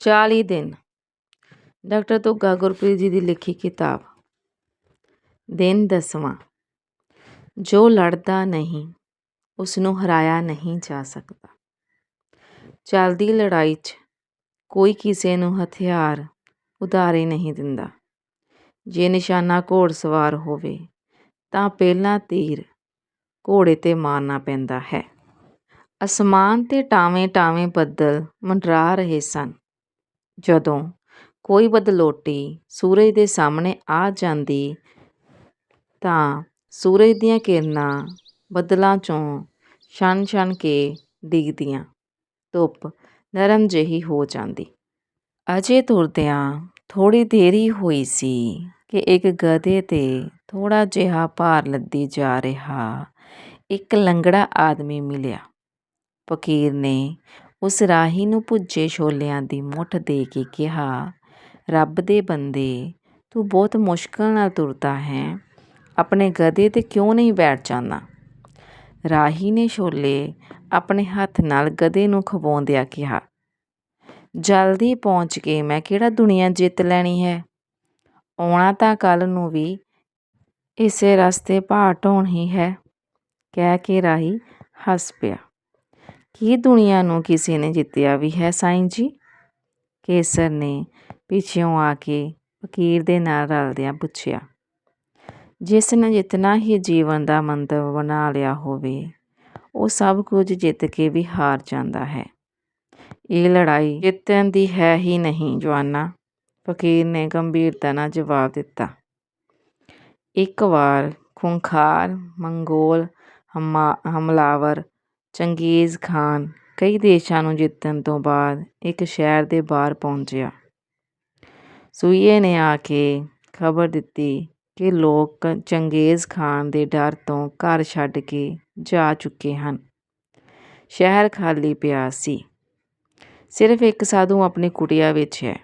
ਚਾਲੀ ਦਿਨ। ਡਾਕਟਰ ਧੁੱਗਾ ਗੁਰਪ੍ਰੀਤ ਜੀ ਦੀ ਲਿਖੀ ਕਿਤਾਬ, ਦਿਨ ਦਸਵਾਂ। ਜੋ ਲੜਦਾ ਨਹੀਂ ਉਸ ਨੂੰ ਹਰਾਇਆ ਨਹੀਂ ਜਾ ਸਕਦਾ। ਚੱਲਦੀ ਲੜਾਈ 'ਚ ਕੋਈ ਕਿਸੇ ਨੂੰ ਹਥਿਆਰ ਉਧਾਰੇ ਨਹੀਂ ਦਿੰਦਾ। ਜੇ ਨਿਸ਼ਾਨਾ ਘੋੜਸਵਾਰ ਹੋਵੇ, ਤਾਂ ਪਹਿਲਾਂ ਤੀਰ ਘੋੜੇ 'ਤੇ ਮਾਰਨਾ ਪੈਂਦਾ ਹੈ। ਅਸਮਾਨ 'ਤੇ ਟਾਵੇਂ ਟਾਵੇਂ ਬੱਦਲ ਮੰਡਰਾ ਰਹੇ ਸਨ। ਜਦੋਂ ਕੋਈ ਬਦਲੋਟੀ ਸੂਰਜ ਦੇ ਸਾਹਮਣੇ ਆ ਜਾਂਦੀ, ਤਾਂ ਸੂਰਜ ਦੀਆਂ ਕਿਰਨਾਂ ਬੱਦਲਾਂ 'ਚੋਂ ਛਣ ਛਣ ਕੇ ਡਿੱਗਦੀਆਂ ਧੁੱਪ ਨਰਮ ਜਿਹੀ ਹੋ ਜਾਂਦੀ। ਅਜੇ ਤੁਰਦਿਆਂ ਥੋੜ੍ਹੀ ਦੇਰ ਹੀ ਹੋਈ ਸੀ ਕਿ ਇੱਕ ਗਧੇ 'ਤੇ ਥੋੜ੍ਹਾ ਜਿਹਾ ਭਾਰ ਲੱਦੀ ਜਾ ਰਿਹਾ ਇੱਕ ਲੰਗੜਾ ਆਦਮੀ ਮਿਲਿਆ। ਫਕੀਰ ਨੇ ਉਸ ਰਾਹੀ ਨੂੰ ਭੁੱਜੇ ਛੋਲਿਆਂ ਦੀ ਮੁੱਠ ਦੇ ਕੇ ਕਿਹਾ, ਰੱਬ ਦੇ ਬੰਦੇ, ਤੂੰ ਬਹੁਤ ਮੁਸ਼ਕਲ ਨਾਲ ਤੁਰਦਾ ਹੈ। ਆਪਣੇ ਗਧੇ 'ਤੇ ਕਿਉਂ ਨਹੀਂ ਬੈਠ ਜਾਂਦਾ? ਰਾਹੀ ਨੇ ਛੋਲੇ ਆਪਣੇ ਹੱਥ ਨਾਲ ਗਧੇ ਨੂੰ ਖਵਾਉਂਦਿਆਂ ਕਿਹਾ, ਜਲਦੀ ਪਹੁੰਚ ਕੇ ਮੈਂ ਕਿਹੜਾ ਦੁਨੀਆ ਜਿੱਤ ਲੈਣੀ ਹੈ? ਆਉਣਾ ਤਾਂ ਕੱਲ ਨੂੰ ਵੀ ਇਸੇ ਰਸਤੇ ਭਾਰ ਢੋਣ ਹੀ ਹੈ। ਕਹਿ ਕੇ ਰਾਹੀ ਹੱਸ ਪਿਆ। ਕੀ ਦੁਨੀਆ ਨੂੰ ਕਿਸੇ ਨੇ ਜਿੱਤਿਆ ਵੀ ਹੈ ਸਾਈਂ ਜੀ? ਕੇਸਰ ਨੇ ਪਿੱਛੋਂ ਆ ਕੇ ਫਕੀਰ ਦੇ ਨਾਲ ਰਲਦਿਆਂ ਪੁੱਛਿਆ, ਜਿਸ ਨੇ ਜਿੱਤਣਾ ਹੀ ਜੀਵਨ ਦਾ ਮੰਤਵ ਬਣਾ ਲਿਆ ਹੋਵੇ, ਉਹ ਸਭ ਕੁਝ ਜਿੱਤ ਕੇ ਵੀ ਹਾਰ ਜਾਂਦਾ ਹੈ। ਇਹ ਲੜਾਈ ਜਿੱਤਣ ਦੀ ਹੈ ਹੀ ਨਹੀਂ, ਜਵਾਨਾ, ਫਕੀਰ ਨੇ ਗੰਭੀਰਤਾ ਨਾਲ ਜਵਾਬ ਦਿੱਤਾ। ਇੱਕ ਵਾਰ ਖੁੰਖਾਰ, ਮੰਗੋਲ ਹਮਲਾਵਰ ਚੰਗੇਜ਼ ਖਾਨ ਕਈ ਦੇਸ਼ਾਂ ਨੂੰ ਜਿੱਤਣ ਤੋਂ ਬਾਅਦ ਇੱਕ ਸ਼ਹਿਰ ਦੇ ਬਾਹਰ ਪਹੁੰਚਿਆ। ਸੂਈਏ ਨੇ ਆ ਕੇ ਖਬਰ ਦਿੱਤੀ ਕਿ ਲੋਕ ਚੰਗੇਜ਼ ਖਾਨ ਦੇ ਡਰ ਤੋਂ ਘਰ ਛੱਡ ਕੇ ਜਾ ਚੁੱਕੇ ਹਨ। ਸ਼ਹਿਰ ਖਾਲੀ ਪਿਆ ਸੀ। ਸਿਰਫ ਇੱਕ ਸਾਧੂ ਆਪਣੀ ਕੁਟਿਆ ਵਿੱਚ ਹੈ।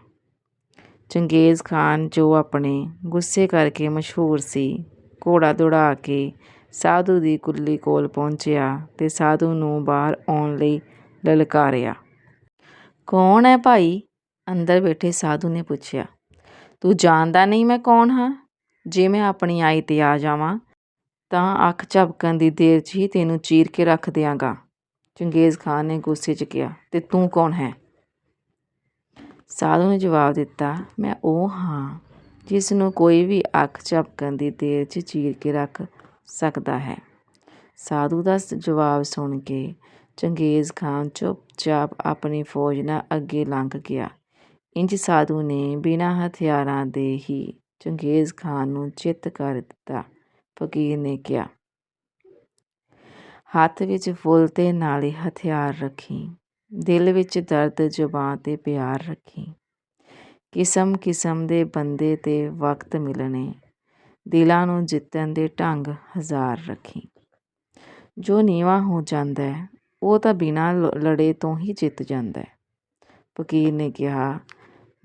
ਚੰਗੇਜ਼ ਖਾਨ ਜੋ ਆਪਣੇ ਗੁੱਸੇ ਕਰਕੇ ਮਸ਼ਹੂਰ ਸੀ, ਘੋੜਾ ਦੌੜਾ ਕੇ ਸਾਧੂ ਦੀ ਕੁੱਲੀ ਕੋਲ ਪਹੁੰਚਿਆ ਤੇ ਸਾਧੂ ਨੂੰ ਬਾਹਰ ਆਉਣ ਲਈ ਲਲਕਾਰਿਆ। ਕੌਣ ਹੈ ਭਾਈ? ਅੰਦਰ ਬੈਠੇ ਸਾਧੂ ਨੇ ਪੁੱਛਿਆ। ਤੂੰ ਜਾਣਦਾ ਨਹੀਂ ਮੈਂ ਕੌਣ ਹਾਂ? ਜੇ ਮੈਂ ਆਪਣੀ ਆਈ ਤੇ ਆ ਜਾਵਾਂ, ਤਾਂ ਅੱਖ ਝਪਕਣ ਦੀ ਦੇਰ 'ਚ ਹੀ ਤੈਨੂੰ ਚੀਰ ਕੇ ਰੱਖ ਦਿਆਂਗਾ। ਚੰਗੇਜ਼ ਖਾਨ ਨੇ ਗੁੱਸੇ 'ਚ ਕਿਹਾ। ਤੇ ਤੂੰ ਕੌਣ ਹੈ? ਸਾਧੂ ਨੇ ਜਵਾਬ ਦਿੱਤਾ, ਮੈਂ ਉਹ ਹਾਂ ਜਿਸ ਨੂੰ ਕੋਈ ਵੀ ਅੱਖ ਝਪਕਣ ਦੀ ਦੇਰ 'ਚ ਚੀਰ ਕੇ ਰੱਖ ਸਕਦਾ ਹੈ। ਸਾਧੂ ਦਾ ਜਵਾਬ ਸੁਣ ਕੇ ਚੰਗੇਜ਼ ਖਾਨ ਚੁੱਪਚਾਪ ਆਪਣੀ ਫੌਜ ਨਾਲ ਅੱਗੇ ਲੰਘ ਗਿਆ। ਇੰਜ ਸਾਧੂ ਨੇ ਬਿਨਾਂ ਹਥਿਆਰਾਂ ਦੇ ਹੀ ਚੰਗੇਜ਼ ਖਾਨ ਨੂੰ ਚਿੱਤ ਕਰ ਦਿੱਤਾ, ਫਕੀਰ ਨੇ ਕਿਹਾ। ਹੱਥ ਵਿੱਚ ਫੁੱਲ ਤੇ ਨਾਲੇ ਹਥਿਆਰ ਰੱਖੀ, ਦਿਲ ਵਿੱਚ ਦਰਦ, ਜ਼ੁਬਾਨ ਤੇ ਪਿਆਰ ਰੱਖੀ। ਕਿਸਮ ਕਿਸਮ ਦੇ ਬੰਦੇ ਤੇ ਵਕਤ ਮਿਲਣੇ ਦਿਲਾਂ ਨੂੰ ਜਿੱਤਣ ਦੇ ਢੰਗ ਹਜ਼ਾਰ ਰੱਖੀ। ਜੋ ਨੀਵਾਂ ਹੋ ਜਾਂਦਾ ਹੈ, ਉਹ ਤਾਂ ਬਿਨਾਂ ਲੜੇ ਤੋਂ ਹੀ ਜਿੱਤ ਜਾਂਦਾ ਹੈ। ਫਕੀਰ ਨੇ ਕਿਹਾ,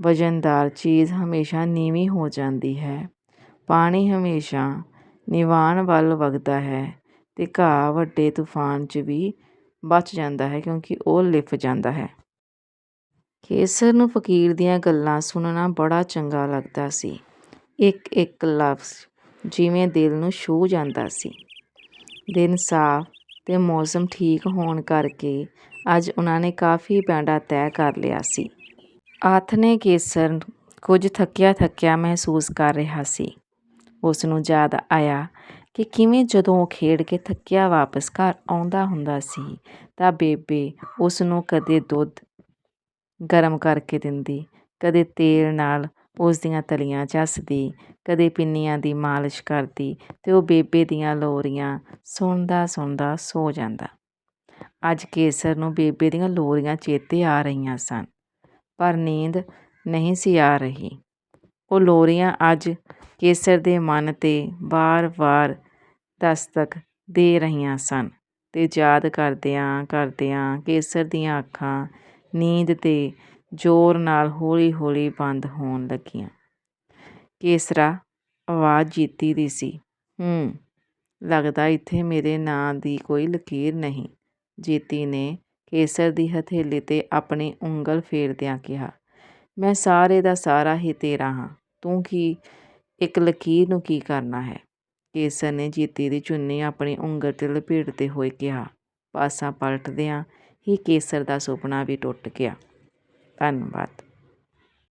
ਵਜਨਦਾਰ ਚੀਜ਼ ਹਮੇਸ਼ਾ ਨੀਵੀਂ ਹੋ ਜਾਂਦੀ ਹੈ। ਪਾਣੀ ਹਮੇਸ਼ਾ ਨਿਵਾਨ ਵੱਲ ਵਗਦਾ ਹੈ ਤੇ ਘਾਹ ਵੱਡੇ ਤੂਫਾਨ 'ਚ ਵੀ ਬਚ ਜਾਂਦਾ ਹੈ ਕਿਉਂਕਿ ਉਹ ਲਿਫ ਜਾਂਦਾ ਹੈ। ਕੇਸਰ ਨੂੰ ਫਕੀਰ ਦੀਆਂ ਗੱਲਾਂ ਸੁਣਨਾ ਬੜਾ ਚੰਗਾ ਲੱਗਦਾ ਸੀ। ਇੱਕ ਇੱਕ ਲਫ਼ਜ਼ ਜਿਵੇਂ ਦਿਲ ਨੂੰ ਛੂਹ ਜਾਂਦਾ ਸੀ। ਦਿਨ ਸਾਫ਼ ਅਤੇ ਮੌਸਮ ਠੀਕ ਹੋਣ ਕਰਕੇ ਅੱਜ ਉਹਨਾਂ ਨੇ ਕਾਫੀ ਬੈਂਡਾ ਤੈਅ ਕਰ ਲਿਆ ਸੀ। ਆਥਣੇ ਕੇਸਰ ਕੁਝ ਥੱਕਿਆ ਥੱਕਿਆ ਮਹਿਸੂਸ ਕਰ ਰਿਹਾ ਸੀ। ਉਸ ਨੂੰ ਯਾਦ ਆਇਆ ਕਿ ਕਿਵੇਂ ਜਦੋਂ ਉਹ ਖੇਡ ਕੇ ਥੱਕਿਆ ਵਾਪਸ ਘਰ ਆਉਂਦਾ ਹੁੰਦਾ ਸੀ ਤਾਂ ਬੇਬੇ ਉਸ ਨੂੰ ਕਦੇ ਦੁੱਧ ਗਰਮ ਕਰਕੇ ਦਿੰਦੀ, ਕਦੇ ਤੇਲ ਨਾਲ ਉਸ ਦੀਆਂ ਤਲੀਆਂ ਚੱਸਦੀ ਕਦੇ ਪਿੰਨੀਆਂ ਦੀ ਮਾਲਿਸ਼ ਕਰਦੀ ਤੇ ਉਹ ਬੇਬੇ ਦੀਆਂ ਲੋਰੀਆਂ ਸੁਣਦਾ ਸੁਣਦਾ ਸੋ ਜਾਂਦਾ। ਅੱਜ ਕੇਸਰ ਨੂੰ ਬੇਬੇ ਦੀਆਂ ਲੋਰੀਆਂ ਚੇਤੇ ਆ ਰਹੀਆਂ ਸਨ, ਪਰ ਨੀਂਦ ਨਹੀਂ ਸੀ ਆ ਰਹੀ। ਉਹ ਲੋਰੀਆਂ ਅੱਜ ਕੇਸਰ ਦੇ ਮਨ ਤੇ ਵਾਰ-ਵਾਰ ਦਸਤਕ ਦੇ ਰਹੀਆਂ ਸਨ ਤੇ ਯਾਦ ਕਰਦਿਆਂ ਕਰਦਿਆਂ ਕੇਸਰ ਦੀਆਂ ਅੱਖਾਂ ਨੀਂਦ ਤੇ ਜ਼ੋਰ ਨਾਲ ਹੌਲੀ-ਹੌਲੀ ਬੰਦ ਹੋਣ ਲੱਗੀਆਂ। ਕੇਸਰਾ ਆਵਾਜ਼ ਜੀਤੀ ਦੀ ਸੀ, ਹੂੰ, ਲੱਗਦਾ ਇੱਥੇ ਮੇਰੇ ਨਾਂ ਦੀ ਕੋਈ ਲਕੀਰ ਨਹੀਂ। ਜੀਤੀ ਨੇ ਕੇਸਰ ਦੀ ਹਥੇਲੀ ਤੇ ਆਪਣੀ ਉਂਗਲ ਫੇਰਦਿਆਂ ਕਿਹਾ, ਮੈਂ ਸਾਰੇ ਦਾ ਸਾਰਾ ਹੀ ਤੇਰਾ ਹਾਂ। ਤੂੰ ਕੀ, ਇੱਕ ਲਕੀਰ ਨੂੰ ਕੀ ਕਰਨਾ ਹੈ? ਕੇਸਰ ਨੇ ਜੀਤੀ ਦੀ ਚੁੰਨੀ ਆਪਣੀ ਉਂਗਲ 'ਤੇ ਲਪੇਟਦੇ ਹੋਏ ਕਿਹਾ। ਪਾਸਾ ਪਲਟਦਿਆਂ ਹੀ ਕੇਸਰ ਦਾ ਸੁਪਨਾ ਵੀ ਟੁੱਟ ਗਿਆ। ਧੰਨਵਾਦ।